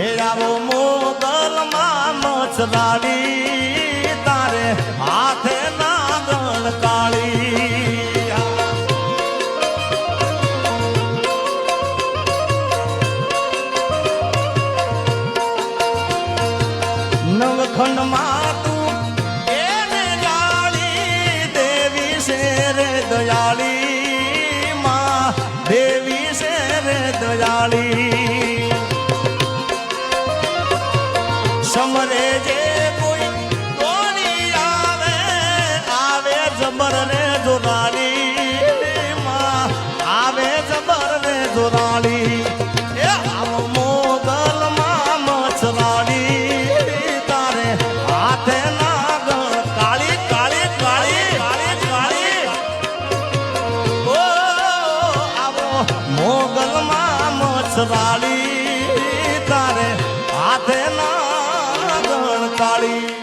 હે આવો મોગલ માં મચલાડી તારે હાથે નાગણ કાળી નવખંડમાં તું એને જાળી દેવી શેર દયાળી, માં દેવી શેર દયાળી. સમરે જે કોઈ કોની આવે આવે જબર ને જોરાળી આવે જબર ને જોરાળી એ આવો મોગલ તારે હાથે કાળી કાળી કાળી કાળી કાળી. આવો મોગલ માં કાળી